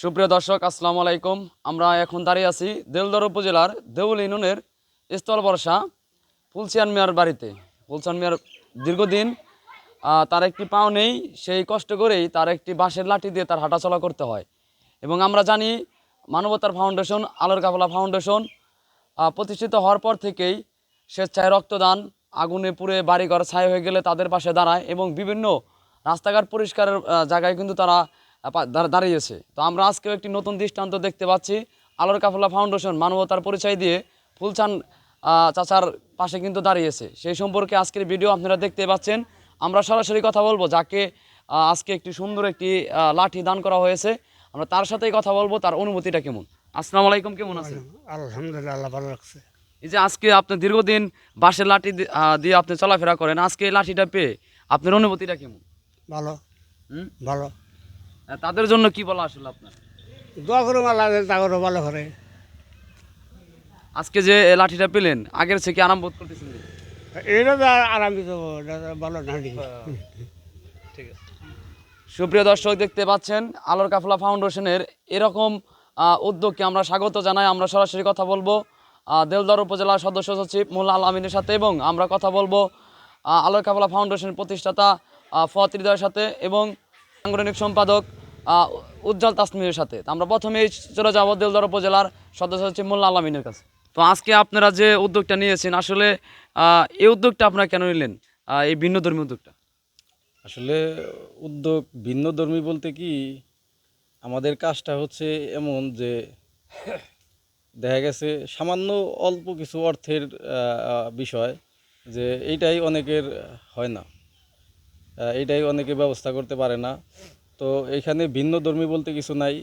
সুপ্রিয় দর্শক, আসসালামু আলাইকুম। আমরা এখন দাঁড়িয়ে আছি দেলদর উপজেলার দেউল ইউনিয়নের স্থল বর্ষা ফুলসিয়ান মিয়ার বাড়িতে। ফুলসিয়ান মিয়ার দীর্ঘদিন তার একটি পাও নেই, সেই কষ্ট করেই তার একটি বাঁশের লাঠি দিয়ে তার হাঁটাচলা করতে হয়। এবং আমরা জানি, মানবতার ফাউন্ডেশন আলোর কাফলা ফাউন্ডেশন প্রতিষ্ঠিত হওয়ার পর থেকেই স্বেচ্ছায় রক্তদান, আগুনে পুড়ে বাড়িঘর ছাই হয়ে গেলে তাদের পাশে দাঁড়ায় এবং বিভিন্ন রাস্তাঘাট পরিষ্কারের জায়গায় কিন্তু তারা দাঁড়িয়েছে। তো আমরা আজকেও একটি নতুন দৃষ্টান্ত দেখতে পাচ্ছি। আলোর কাফলা ফাউন্ডেশন মানবতার পরিচয় দিয়ে ফুলচান চাচার পাশে কিন্তু দাঁড়িয়েছে। সেই সম্পর্কে আজকের ভিডিও আপনারা দেখতে পাচ্ছেন। আমরা সরাসরি কথা বলব যাকে আজকে একটি সুন্দর একটি লাঠি দান করা হয়েছে। আমরা তার সাথেই কথা বলব তার অনুভূতিটা কেমন? আসসালামু আলাইকুম কেমন আছেন? আলহামদুলিল্লাহ ভালো রাখছে। এই যে আজকে আপনি দীর্ঘদিন বাঁশের লাঠি দিয়ে আপনি চলাফেরা করেন আজকে এই লাঠিটা পেয়ে আপনার অনুভূতিটা কেমন? ভালো। হুম? ভালো। তাদের জন্য কি বলা আসলে আপনার? দোয়া করুম আল্লাহ তা করো ভালো করে। আজকে যে লাঠিটা পেলেন আগের থেকে আরাম বোধ করতেছেন? এটা তো আরাম দিতে ভালো না ঠিক। আছে। সুপ্রিয় দর্শক দেখতে পাচ্ছেন আলোর কাফলা ফাউন্ডেশনের এরকম উদ্যোগকে আমরা স্বাগত জানাই। আমরা সরাসরি কথা বলব দেলদর উপজেলা সদস্য সচিব মোল্লা আল আমিনের সাথে এবং আমরা কথা বলব আলোর কাফলা ফাউন্ডেশনের প্রতিষ্ঠাতা হৃদয়ের সাথে এবং সাংগঠনিক সম্পাদক উজ্জ্বল তাসমিরের সাথে। আমরা প্রথমেই চলে যাব দেলদর উপজেলার সদস্য হচ্ছে মোল্লা আল আমিনের কাছে। তো আজকে আপনারা যে উদ্যোগটা নিয়েছেন, আসলে এই উদ্যোগটা আপনারা কেন নিলেন? এই ভিন্ন ধর্মী উদ্যোগটা। আসলে উদ্যোগ ভিন্ন ধর্মী বলতে কি, আমাদের কাজটা হচ্ছে এমন যে, দেখা গেছে সামান্য অল্প কিছু অর্থের বিষয় যে, এইটাই অনেকের হয় না। আহ, এইটাই অনেকে ব্যবস্থা করতে পারে না। তো এইখানে ভিন্ন ধর্মী বলতে কিছু নাই।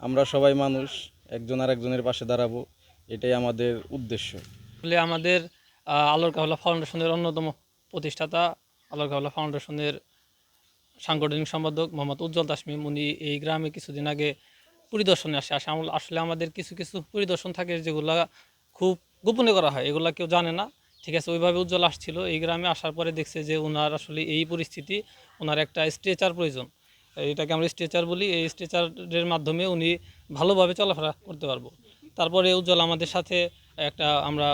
আমরা সবাই মানুষ একজন আর একজনের পাশে দাঁড়াবো এটাই আমাদের উদ্দেশ্য। আসলে আমাদের আলোর কাহলা ফাউন্ডেশনের অন্যতম প্রতিষ্ঠাতা আলোর কাহলা ফাউন্ডেশনের সাংগঠনিক সম্পাদক মোহাম্মদ উজ্জ্বল তাসমিম উনি এই গ্রামে কিছুদিন আগে পরিদর্শনে আসে। আসে আসলে আমাদের কিছু কিছু পরিদর্শন থাকে যেগুলা খুব গোপনে করা হয় এগুলা কেউ জানে না। ঠিক আছে, ওইভাবে উজ্জ্বল আসছিল। এই গ্রামে আসার পরে দেখছে যে ওনার আসলে এই পরিস্থিতি ওনার একটা স্ট্রেচার প্রয়োজন। এটাকে আমরা স্ট্রেচার বলি। এই স্ট্রেচারের মাধ্যমে উনি ভালোভাবে চলাফেরা করতে পারব। তারপরে উজ্জ্বল আমাদের সাথে একটা আমরা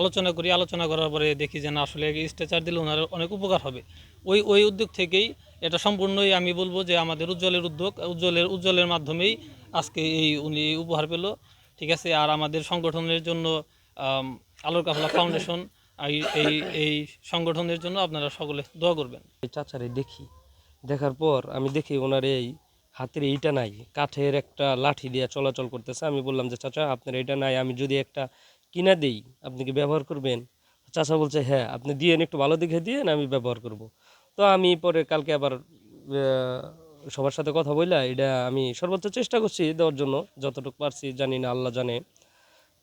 আলোচনা করি। আলোচনা করার পরে দেখি যে, না, আসলে স্ট্রেচার দিলে ওনার অনেক উপকার হবে। ওই ওই উদ্যোগ থেকেই এটা সম্পূর্ণই আমি বলব যে আমাদের উজ্জ্বলের উদ্যোগ, উজ্জ্বলের উজ্জ্বলের মাধ্যমেই আজকে এই উনি উপহার পেল। ঠিক আছে, আর আমাদের সংগঠনের জন্য আলোর কাফলা ফাউন্ডেশন, এই এই সংগঠনের জন্য আপনারা সকলে দোয়া করবেন। চাচারে দেখি, দেখার পর আমি দেখি ওনার এই হাতের এইটা নাই, কাঠের একটা লাঠি দিয়ে চলাচল করতেছে। আমি বললাম যে, চাচা, আপনার এটা নাই, আমি যদি একটা কিনা দেই, আপনি কি ব্যবহার করবেন? চাচা বলছে হ্যাঁ আপনি দিয়েন, একটু ভালো দেখে দিয়েন, আমি ব্যবহার করব। তো আমি পরে কালকে আবার সবার সাথে কথা বললা এটা আমি সর্বোচ্চ চেষ্টা করছি দেওয়ার জন্য, যতটুকু পারছি, জানি না, আল্লাহ জানে।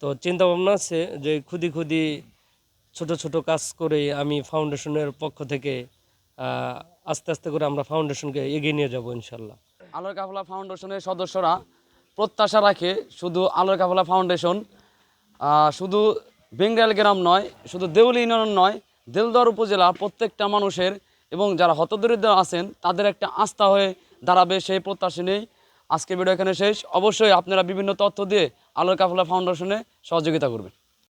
তো চিন্তা ভাবনা আছে যে খুদি খুদি ছোট ছোট কাজ করে আমি ফাউন্ডেশনের পক্ষ থেকে আস্তে আস্তে করে আমরা ফাউন্ডেশনকে এগিয়ে নিয়ে যাব ইনশাল্লাহ। আলোর কাফলা ফাউন্ডেশনের সদস্যরা প্রত্যাশা রাখে শুধু আলোর কাফলা ফাউন্ডেশন শুধু বেঙ্গাল গ্রাম নয়, শুধু দেউলি ইউনিয়ন নয় দেলদর উপজেলা প্রত্যেকটা মানুষের এবং যারা হতদরিদ্র আছেন তাদের একটা আস্থা হয়ে দাঁড়াবে সেই প্রত্যাশা নেই আজকে ভিডিও এখানে শেষ। অবশ্যই আপনারা বিভিন্ন তথ্য দিয়ে আলোর কাফলা ফাউন্ডেশনে সহযোগিতা করবেন।